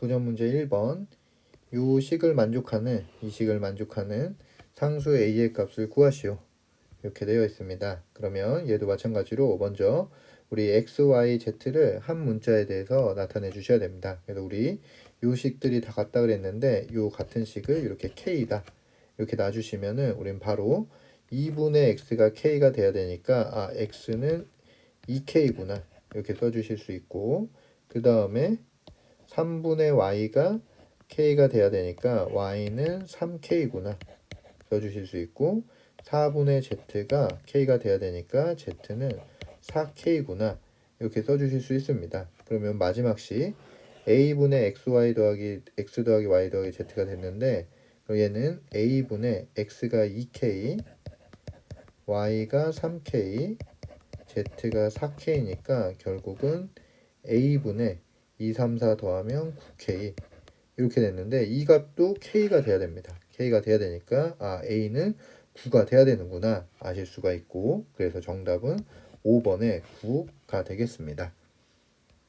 도전 문제 1번 요 식을 만족하는 이 식을 만족하는 상수 a의 값을 구하시오. 이렇게 되어 있습니다. 그러면 얘도 마찬가지로 먼저 우리 x, y, z를 한 문자에 대해서 나타내 주셔야 됩니다. 그래서 우리 요 식들이 다 같다 그랬는데 요 같은 식을 이렇게 k다 이렇게 놔주시면은 우린 바로 2분의 x가 k가 돼야 되니까 아 x는 2k구나 이렇게 써주실 수 있고 그 다음에 3분의 y가 k가 돼야 되니까 y는 3k구나 써주실 수 있고 4분의 z가 k가 돼야 되니까 z는 4k구나 이렇게 써주실 수 있습니다. 그러면 마지막 식 a분의 xy 더하기 x 더하기 y 더하기 z가 됐는데 얘는 a분의 x가 2k y가 3k z가 4k니까 결국은 a분의 2, 3, 4 더하면 9k 이렇게 됐는데 이 값도 k가 돼야 됩니다. k가 돼야 되니까 아 a는 9가 돼야 되는구나 아실 수가 있고 그래서 정답은 5번의 9가 되겠습니다.